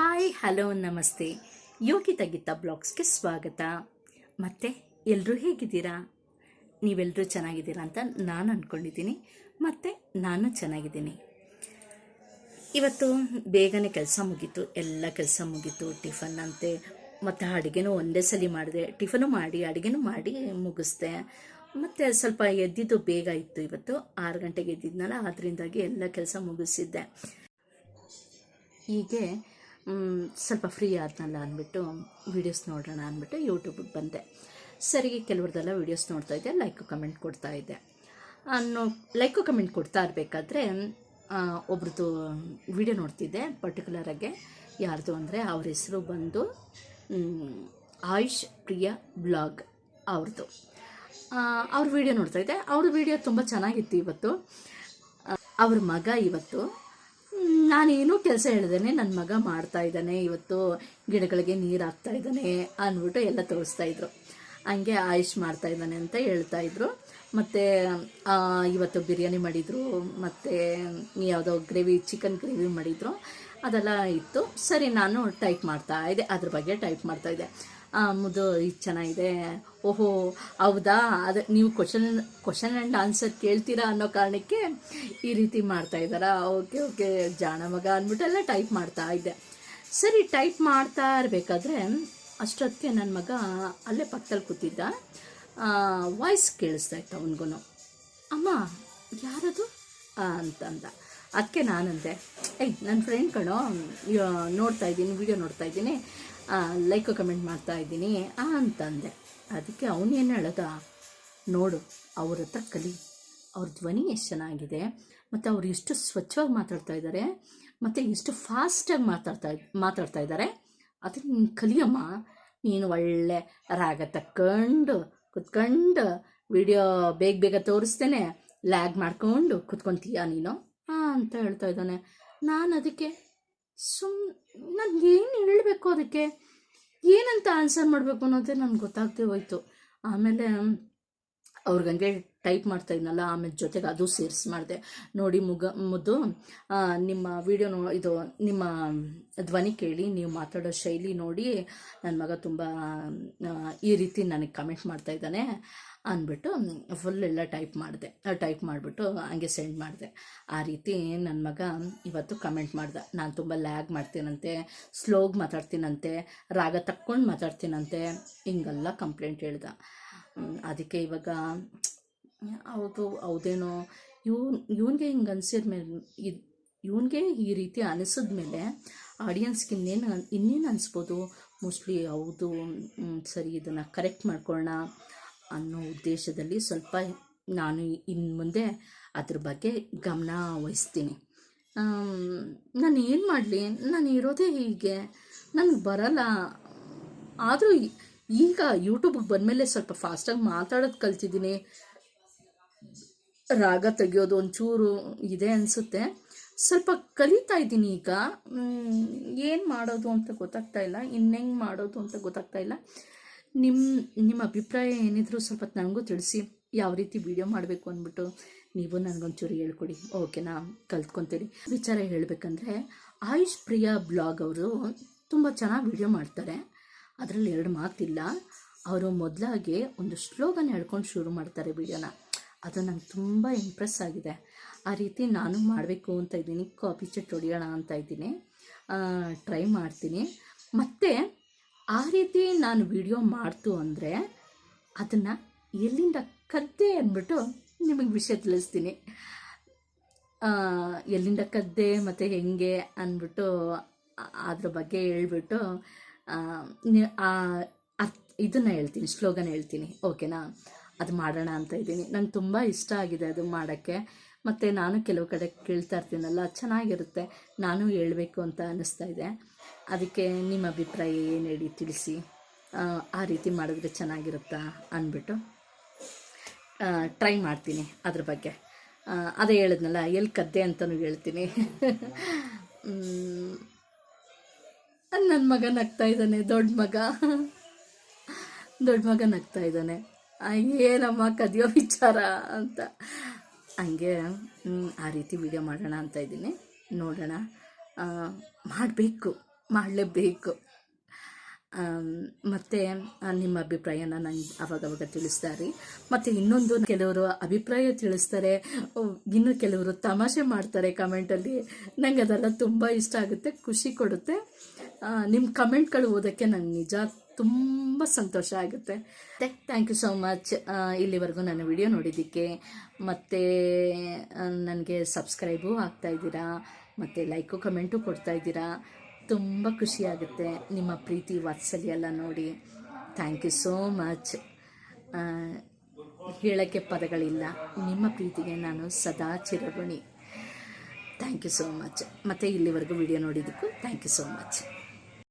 Hi, hello, ನಮಸ್ತೆ. ಯೋಗಿತಾ ಗೀತಾ ಬ್ಲಾಗ್ಸ್ಗೆ ಸ್ವಾಗತ. ಮತ್ತು ಎಲ್ಲರೂ ಹೇಗಿದ್ದೀರಾ? ನೀವೆಲ್ಲರೂ ಚೆನ್ನಾಗಿದ್ದೀರಾ ಅಂತ ನಾನು ಅಂದ್ಕೊಂಡಿದ್ದೀನಿ ಮತ್ತು ನಾನು ಚೆನ್ನಾಗಿದ್ದೀನಿ. ಇವತ್ತು ಬೇಗನೆ ಕೆಲಸ ಮುಗೀತು, ಎಲ್ಲ ಕೆಲಸ ಮುಗೀತು. ಟಿಫನ್ ಅಂತೆ, ಮತ್ತು ಅಡುಗೆನೂ ಒಂದೇ ಸಲ ಮಾಡಿದೆ. ಟಿಫನು ಮಾಡಿ, ಅಡುಗೆನೂ ಮಾಡಿ ಮುಗಿಸ್ದೆ. ಮತ್ತು ಸ್ವಲ್ಪ ಎದ್ದಿದ್ದು ಬೇಗ ಇತ್ತು ಇವತ್ತು. ಆರು ಗಂಟೆಗೆ ಎದ್ದಿದ್ನಲ್ಲ ಅದರಿಂದಾಗಿ ಎಲ್ಲ ಕೆಲಸ ಮುಗಿಸಿದ್ದೆ. ಹೀಗೆ ಸ್ವಲ್ಪ ಫ್ರೀ ಆದ್ನಲ್ಲ ಅಂದ್ಬಿಟ್ಟು ವೀಡಿಯೋಸ್ ನೋಡೋಣ ಅಂದ್ಬಿಟ್ಟು ಯೂಟ್ಯೂಬಿಗೆ ಬಂದೆ. ಸರಿ ಕೆಲವ್ರದ್ದೆಲ್ಲ ವೀಡಿಯೋಸ್ ನೋಡ್ತಾ ಇದ್ದೆ ಲೈಕು ಕಮೆಂಟ್ ಕೊಡ್ತಾ ಇದ್ದೆ. ಅನ್ನೋ ಲೈಕು ಕಮೆಂಟ್ ಕೊಡ್ತಾ ಇರಬೇಕಾದ್ರೆ ಒಬ್ರದ್ದು ವಿಡಿಯೋ ನೋಡ್ತಿದ್ದೆ ಪರ್ಟಿಕ್ಯುಲರಾಗೆ ಯಾರ್ದು ಅಂದರೆ ಅವ್ರ ಹೆಸರು ಬಂದು ಆಯುಷ್ ಪ್ರಿಯಾ ಬ್ಲಾಗ್ ಅವ್ರದ್ದು ಅವ್ರ ವಿಡಿಯೋ ನೋಡ್ತಾ ಇದ್ದೆ. ಅವ್ರ ವಿಡಿಯೋ ತುಂಬ ಚೆನ್ನಾಗಿತ್ತು ಇವತ್ತು. ಅವ್ರ ಮಗ ಇವತ್ತು ನಾನೇನೂ ಕೆಲಸ ಹೇಳ್ದೇನೆ ನನ್ನ ಮಗ ಮಾಡ್ತಾ ಇದ್ದಾನೆ, ಇವತ್ತು ಗಿಡಗಳಿಗೆ ನೀರು ಹಾಕ್ತಾ ಇದ್ದಾನೆ ಅಂದ್ಬಿಟ್ಟು ಎಲ್ಲ ತೋರಿಸ್ತಾ ಇದ್ರು. ಹಂಗೆ ಆಯುಷ್ ಮಾಡ್ತಾ ಇದ್ದಾನೆ ಅಂತ ಹೇಳ್ತಾ ಇದ್ರು. ಮತ್ತು ಇವತ್ತು ಬಿರಿಯಾನಿ ಮಾಡಿದರು, ಮತ್ತು ಯಾವುದೋ ಗ್ರೇವಿ, ಚಿಕನ್ ಗ್ರೇವಿ ಮಾಡಿದರು. ಅದೆಲ್ಲ ಇತ್ತು. ಸರಿ, ನಾನು ಟೈಪ್ ಮಾಡ್ತಾ ಇದ್ದೆ. ಅದ್ರ ಬಗ್ಗೆ ಟೈಪ್ ಮಾಡ್ತಾ ಇದ್ದೆ. ಆ, ಮುದ್ದು ಇದು ಚೆನ್ನಾಗಿದೆ. ಓಹೋ ಹೌದಾ? ಅದು ನೀವು ಕ್ವಶನ್ ಕ್ವಶನ್ ಆ್ಯಂಡ್ ಆನ್ಸರ್ ಕೇಳ್ತೀರಾ ಅನ್ನೋ ಕಾರಣಕ್ಕೆ ಈ ರೀತಿ ಮಾಡ್ತಾ ಇದ್ದಾರಾ? ಓಕೆ ಓಕೆ ಜಾಣ ಮಗ ಅಂದ್ಬಿಟ್ಟು ಎಲ್ಲ ಟೈಪ್ ಮಾಡ್ತಾ ಇದ್ದೆ. ಸರಿ ಟೈಪ್ ಮಾಡ್ತಾ ಇರಬೇಕಾದ್ರೆ ಅಷ್ಟೊತ್ತಿಗೆ ನನ್ನ ಮಗ ಅಲ್ಲೇ ಪಕ್ಕದಲ್ಲಿ ಕೂತಿದ್ದ. ವಾಯ್ಸ್ ಕೇಳಿಸ್ತಾ ಇತ್ತು ಅವನಿಗೂ ಅಮ್ಮ ಯಾರದು? ಅಂತಂದ. ಅದಕ್ಕೆ ನಾನಂದೆ ಏಯ್ ನನ್ನ ಫ್ರೆಂಡ್ ಕಣೋ ನೋಡ್ತಾ ಇದ್ದೀನಿ ವಿಡಿಯೋ ನೋಡ್ತಾ ಇದ್ದೀನಿ. ಲೈಕ್ ಕಮೆಂಟ್ ಮಾಡ್ತಾ ಇದ್ದೀನಿ. ಆ ಅಂತಂದೆ. ಅದಕ್ಕೆ ಅವನೇನು ಹೇಳೋದ? ನೋಡು, ಅವ್ರ ಹತ್ರ ಕಲಿ. ಅವ್ರ ಧ್ವನಿ ಎಷ್ಟು ಚೆನ್ನಾಗಿದೆ. ಮತ್ತು ಅವ್ರು ಎಷ್ಟು ಸ್ವಚ್ಛವಾಗಿ ಮಾತಾಡ್ತಾ ಇದ್ದಾರೆ ಮತ್ತು ಎಷ್ಟು ಫಾಸ್ಟಾಗಿ ಮಾತಾಡ್ತಾ ಮಾತಾಡ್ತಾ ಇದ್ದಾರೆ ಅದಕ್ಕೆ ನೀನು ಕಲಿಯಮ್ಮ. ನೀನು ಒಳ್ಳೆ ರಾಗ ತಕ್ಕೊಂಡು ಕುತ್ಕೊಂಡು ವಿಡಿಯೋ ಬೇಗ ಬೇಗ ತೋರಿಸ್ತೇನೆ. ಲ್ಯಾಗ್ ಮಾಡ್ಕೊಂಡು ಕುತ್ಕೊತೀಯ ನೀನು? ಅಂತ ಹೇಳ್ತಾ ಇದ್ದಾನೆ. ನಾನು ಅದಕ್ಕೆ ಸುಮ್ ನಾನು ಏನು ಹೇಳಬೇಕು ಅದಕ್ಕೆ? ಏನಂತ ಆನ್ಸರ್ ಮಾಡಬೇಕು ಅನ್ನೋದೇ ನನಗೆ ಗೊತ್ತಾಗ್ತೇ ಹೋಯ್ತು. ಆಮೇಲೆ ಅವ್ರಿಗಂಗೆ ಟೈಪ್ ಮಾಡ್ತಾ ಇದ್ನಲ್ಲ, ಆಮೇಲೆ ಜೊತೆಗೆ ಅದು ಸೇರಿಸಿ ಮಾಡಿದೆ. ನೋಡಿ ಮುಗ, ಮುದ್ದು ನಿಮ್ಮ ವಿಡಿಯೋ ನೋ, ಇದು, ನಿಮ್ಮ ಧ್ವನಿ ಕೇಳಿ, ನೀವು ಮಾತಾಡೋ ಶೈಲಿ ನೋಡಿ ನನ್ನ ಮಗ ತುಂಬ ಈ ರೀತಿ ನನಗೆ ಕಮೆಂಟ್ ಮಾಡ್ತಾ ಇದ್ದಾನೆ ಅಂದ್ಬಿಟ್ಟು ಫುಲ್ ಎಲ್ಲ ಟೈಪ್ ಮಾಡಿದೆ. ಟೈಪ್ ಮಾಡಿಬಿಟ್ಟು ಹಂಗೆ ಸೆಂಡ್ ಮಾಡಿದೆ. ಆ ರೀತಿ ನನ್ನ ಮಗ ಇವತ್ತು ಕಮೆಂಟ್ ಮಾಡ್ದೆ. ನಾನು ತುಂಬ ಲ್ಯಾಗ್ ಮಾಡ್ತೀನಂತೆ ಸ್ಲೋಗ್ ಮಾತಾಡ್ತೀನಂತೆ, ರಾಗ ತಕ್ಕೊಂಡು ಮಾತಾಡ್ತೀನಂತೆ, ಹಿಂಗೆಲ್ಲ ಕಂಪ್ಲೇಂಟ್ ಹೇಳ್ದೆ. ಅದಕ್ಕೆ ಇವಾಗ ಹೌದು ಹೌದೇನೋ ಇವ್ನು, ಇವನಿಗೆ ಹಿಂಗೆ ಅನ್ಸಿದ ಮೇಲೆ, ಇದು, ಇವನಿಗೆ ಈ ರೀತಿ ಅನಿಸಿದ ಮೇಲೆ ಆಡಿಯನ್ಸ್ಗೆ ಇನ್ನೇನು ಇನ್ನೇನು ಅನಿಸ್ಬೋದು? ಮೋಸ್ಟ್ಲಿ ಹೌದು ಸರಿ ಇದನ್ನು ಕರೆಕ್ಟ್ ಮಾಡ್ಕೊಳ್ಳೋಣ ಅನ್ನೋ ಉದ್ದೇಶದಲ್ಲಿ ಸ್ವಲ್ಪ ನಾನು ಇನ್ನು ಮುಂದೆ ಅದ್ರ ಬಗ್ಗೆ ಗಮನ ವಹಿಸ್ತೀನಿ. ನಾನು ಏನು ಮಾಡಲಿ? ನಾನು ಇರೋದೇ ಹೀಗೆ. ನನಗೆ ಬರಲ್ಲ. ಆದರೂ ಈಗ ಯೂಟ್ಯೂಬಿಗೆ ಬಂದಮೇಲೆ ಸ್ವಲ್ಪ ಫಾಸ್ಟಾಗಿ ಮಾತಾಡೋದು ಕಲ್ತಿದ್ದೀನಿ. ರಾಗ ತೆಗಿಯೋದು ಒಂಚೂರು ಇದೆ ಅನಿಸುತ್ತೆ. ಸ್ವಲ್ಪ ಕಲಿತಾ ಇದ್ದೀನಿ ಈಗ. ಏನು ಮಾಡೋದು ಅಂತ ಗೊತ್ತಾಗ್ತಾ ಇಲ್ಲ. ಇನ್ನೆಂಗೆ ಮಾಡೋದು ಅಂತ ಗೊತ್ತಾಗ್ತಾ ಇಲ್ಲ. ನಿಮ್ಮ ನಿಮ್ಮ ಅಭಿಪ್ರಾಯ ಏನಿದ್ರು ಸ್ವಲ್ಪ ನನಗೂ ತಿಳಿಸಿ. ಯಾವ ರೀತಿ ವಿಡಿಯೋ ಮಾಡಬೇಕು ಅಂದ್ಬಿಟ್ಟು ನೀವು ನನಗೊಂಚೂರು ಹೇಳ್ಕೊಡಿ. ಓಕೆನಾ ಕಲ್ತ್ಕೊತೀನಿ. ವಿಚಾರ ಹೇಳಬೇಕಂದ್ರೆ, ಆಯುಷ್ ಪ್ರಿಯಾ ಬ್ಲಾಗ್ ಅವರು ತುಂಬ ಚೆನ್ನಾಗಿ ವಿಡಿಯೋ ಮಾಡ್ತಾರೆ. ಅದರಲ್ಲಿ ಎರಡು ಮಾತಿಲ್ಲ. ಅವರು ಮೊದಲಾಗಿ ಒಂದು ಸ್ಲೋಗನ್ ಹೇಳ್ಕೊಂಡು ಶುರು ಮಾಡ್ತಾರೆ ವಿಡಿಯೋನ. ಅದು ನಂಗೆ ತುಂಬ ಇಂಪ್ರೆಸ್ ಆಗಿದೆ. ಆ ರೀತಿ ನಾನು ಮಾಡಬೇಕು ಅಂತ ಇದ್ದೀನಿ, ಕಾಫಿ ಚಟ್ ಹೊಡಿಯೋಣ ಅಂತ ಇದ್ದೀನಿ. ಟ್ರೈ ಮಾಡ್ತೀನಿ. ಮತ್ತು ಆ ರೀತಿ ನಾನು ವಿಡಿಯೋ ಮಾಡ್ತು ಅಂದರೆ ಅದನ್ನು ಎಲ್ಲಿಂದ ಕದ್ದೆ ಅಂದ್ಬಿಟ್ಟು ನಿಮಗೆ ವಿಷಯ ತಿಳಿಸ್ತೀನಿ. ಎಲ್ಲಿಂದ ಕದ್ದೆ ಮತ್ತು ಹೆಂಗೆ ಅಂದ್ಬಿಟ್ಟು ಅದ್ರ ಬಗ್ಗೆ ಹೇಳ್ಬಿಟ್ಟು ಇದನ್ನು ಹೇಳ್ತೀನಿ, ಸ್ಲೋಗನ್ ಹೇಳ್ತೀನಿ. ಓಕೆನಾ? ಅದು ಮಾಡೋಣ ಅಂತ ಇದ್ದೀನಿ. ನಂಗೆ ತುಂಬ ಇಷ್ಟ ಆಗಿದೆ ಅದು ಮಾಡೋಕ್ಕೆ. ಮತ್ತು ನಾನು ಕೆಲವು ಕಡೆ ಕೇಳ್ತಾ ಇರ್ತೀನಲ್ಲ ಚೆನ್ನಾಗಿರುತ್ತೆ ನಾನು ಹೇಳಬೇಕು ಅಂತ ಅನ್ನಿಸ್ತಾ ಇದೆ. ಅದಕ್ಕೆ ನಿಮ್ಮ ಅಭಿಪ್ರಾಯ ಏನು ಹೇಳಿ ತಿಳಿಸಿ. ಆ, ರೀತಿ ಮಾಡಿದ್ರೆ ಚೆನ್ನಾಗಿರುತ್ತಾ ಅಂದ್ಬಿಟ್ಟು. ಟ್ರೈ ಮಾಡ್ತೀನಿ ಅದ್ರ ಬಗ್ಗೆ. ಅದೇ ಹೇಳಿದ್ನಲ್ಲ ಎಲ್ಲಿ ಕದ್ದೆ ಅಂತಲೂ ಹೇಳ್ತೀನಿ. ನನ್ನ ಮಗ ನಗ್ತಾ ಇದ್ದಾನೆ ದೊಡ್ಡ ಮಗ. ದೊಡ್ಡ ಮಗ ನಗ್ತಾ ಇದ್ದಾನೆ. ಏನಮ್ಮ ಕದಿಯೋ ವಿಚಾರ ಅಂತ. ಹಂಗೆ ಆ ರೀತಿ ವಿಡಿಯೋ ಮಾಡೋಣ ಅಂತ ಇದ್ದೀನಿ. ನೋಡೋಣ. ಮಾಡಬೇಕು, ಮಾಡಲೇಬೇಕು. ಮತ್ತು ನಿಮ್ಮ ಅಭಿಪ್ರಾಯನ ನಂಗೆ ಅವಾಗವಾಗ ತಿಳಿಸ್ತಾರೆ. ಮತ್ತು ಇನ್ನೊಂದು, ಕೆಲವರು ಅಭಿಪ್ರಾಯ ತಿಳಿಸ್ತಾರೆ. ಇನ್ನು ಕೆಲವರು ತಮಾಷೆ ಮಾಡ್ತಾರೆ ಕಮೆಂಟಲ್ಲಿ. ನನಗೆ ಅದೆಲ್ಲ ತುಂಬ ಇಷ್ಟ ಆಗುತ್ತೆ, ಖುಷಿ ಕೊಡುತ್ತೆ. ನಿಮ್ಮ ಕಮೆಂಟ್ಗಳು ಓದೋಕ್ಕೆ ನಂಗೆ ನಿಜ ತುಂಬ ಸಂತೋಷ ಆಗುತ್ತೆ. ಥ್ಯಾಂಕ್ ಯು ಸೋ ಮಚ್ ಇಲ್ಲಿವರೆಗೂ ನನ್ನ ವಿಡಿಯೋ ನೋಡಿದ್ದಕ್ಕೆ ಮತ್ತು ನನಗೆ ಸಬ್ಸ್ಕ್ರೈಬೂ ಆಗ್ತಾ ಇದ್ದೀರಾ ಮತ್ತು ಲೈಕು ಕಮೆಂಟು ಕೊಡ್ತಾ ಇದ್ದೀರಾ ತುಂಬ ಖುಷಿಯಾಗುತ್ತೆ ನಿಮ್ಮ ಪ್ರೀತಿ ವಾತ್ಸಲ್ಯ ಎಲ್ಲ ನೋಡಿ. ಥ್ಯಾಂಕ್ ಯು ಸೋ ಮಚ್ ಹೇಳೋಕ್ಕೆ ಪದಗಳಿಲ್ಲ ನಿಮ್ಮ ಪ್ರೀತಿಗೆ ನಾನು ಸದಾ ಚಿರಋಣಿ. ಥ್ಯಾಂಕ್ ಯು ಸೋ ಮಚ್ ಮತ್ತು ಇಲ್ಲಿವರೆಗೂ ವಿಡಿಯೋ ನೋಡಿದ್ದಕ್ಕೂ ಥ್ಯಾಂಕ್ ಯು ಸೋ ಮಚ್